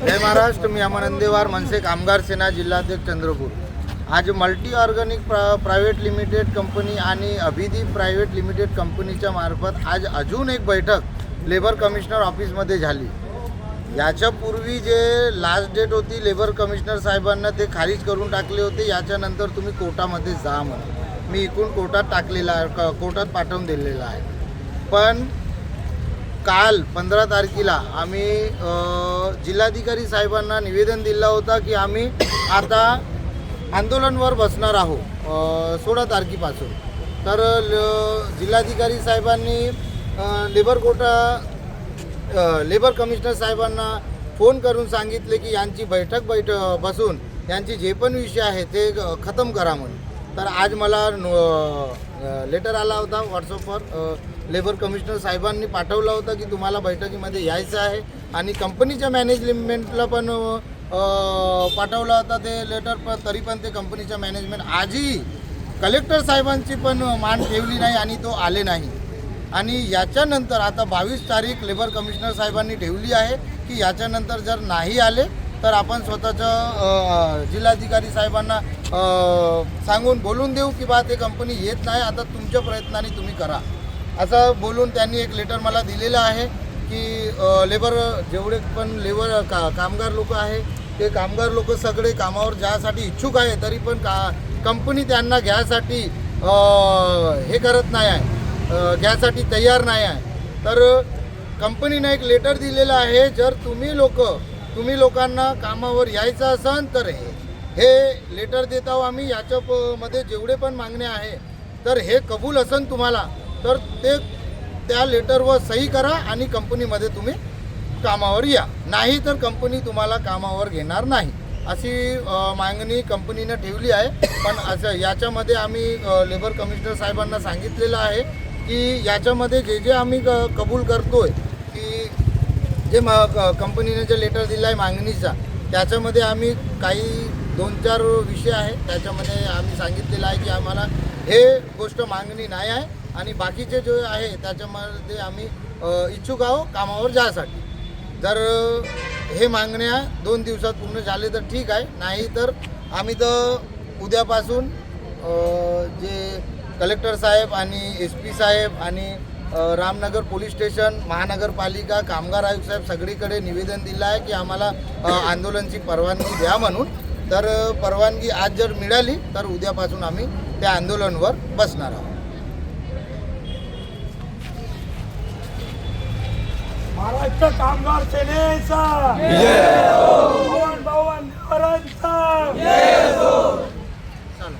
जय महाराष्ट्र मी अमनंदेवार मनसे कामगार सेना जिल्हाध्यक्ष चंद्रपूर. आज मल्टी ऑर्गॅनिक प्रा प्रायव्हेट लिमिटेड कंपनी आणि अभिदीप प्रायव्हेट लिमिटेड कंपनीच्या मार्फत आज अजून एक बैठक लेबर कमिशनर ऑफिसमध्ये झाली. याच्यापूर्वी जे लास्ट डेट होती लेबर कमिशनर साहेबांना ते खारिज करून टाकले होते याच्यानंतर तुम्ही कोर्टामध्ये जा म्हणून. मी इकडून कोर्टात टाकलेला आहे क- कोर्टात पाठवून दिलेला आहे. पण काल पंधरा तारखेला आम्ही जिल्हाधिकारी साहेबांना निवेदन दिलं होतं की आम्ही आता आंदोलनवर बसणार आहोत सोळा तारखेपासून. तर ल- जिल्हाधिकारी साहेबांनी लेबर कोटा लेबर कमिशनर साहेबांना फोन करून सांगितले की यांची बैठक बैठ बसून यांची जे पण विषय आहे ते खतम करा म्हणून. तर आज मला लेटर आला होता व्हॉट्सअपवर लेबर कमिशनर साहेबांनी पाठवलं होतं की तुम्हाला बैठकीमध्ये यायचं आहे. आणि कंपनीच्या मॅनेजमेंटला पण पाठवला पाठवलं होतं ते लेटर पण तरी पण ते कंपनीच्या मॅनेजमेंट आजही कलेक्टर साहेबांची पण मान ठेवली नाही आणि तो आले नाही. आणि याच्यानंतर आता बावीस तारीख लेबर कमिशनर साहेबांनी ठेवली आहे की याच्यानंतर जर नाही आले तर आपण स्वतःचं जिल्हाधिकारी साहेबांना सांगून बोलून देऊ की बा ते कंपनी येत नाही. आता तुमच्या प्रयत्नाने तुम्ही करा. असं बोलून त्यांनी एक लेटर मला दिलेलं आहे की लेबर जेवढे पण लेबर का कामगार लोक आहे ते कामगार लोक सगळे कामावर जायसाठी इच्छुक आहे तरी पण का कंपनी त्यांना घ्यायसाठी हे करत नाही आहे घ्यायसाठी तयार नाही आहे. तर कंपनीनं एक लेटर दिलेलं आहे जर तुम्ही लोक तुम्ही लोकांना कामावर यायचं असन तर हे हे लेटर देत आहो आम्ही याच्या प- मध्ये जेवढे पण मागणे आहे तर हे कबूल असन तुम्हाला. तर ते त्या लेटरवर सही करा आणि कंपनीमध्ये तुम्ही कामावर या. नाही तर कंपनी तुम्हाला कामावर घेणार नाही. अशी मागणी कंपनीनं ठेवली आहे. पण असं याच्यामध्ये आम्ही लेबर कमिशनर साहेबांना सांगितलेलं आहे की याच्यामध्ये जे जे आम्ही क- कबूल करतोय की जे म क- कंपनीने जे लेटर दिलं आहे मागणीचा त्याच्यामध्ये आम्ही काही दोन चार विषय आहेत. त्याच्यामध्ये आम्ही सांगितलेलं आहे की आम्हाला हे गोष्ट मागणी नाही आहे. आणि बाकीचे जे आहे त्याच्यामध्ये आम्ही इच्छुक आहोत कामावर जायसाठी. जर हे मागण्या दोन दिवसात पूर्ण झाले तर ठीक आहे. नाही तर आम्ही तर उद्यापासून जे कलेक्टर साहेब आणि एस पी साहेब आणि रामनगर पोलीस स्टेशन महानगरपालिका कामगार आयुक्त साहेब सगळीकडे निवेदन दिलं आहे की आम्हाला आंदोलनची परवानगी द्या म्हणून. तर परवानगी आज जर मिळाली तर उद्यापासून आम्ही त्या आंदोलनवर बसणार आहोत. महाराष्ट्र कामगार सेनेचा.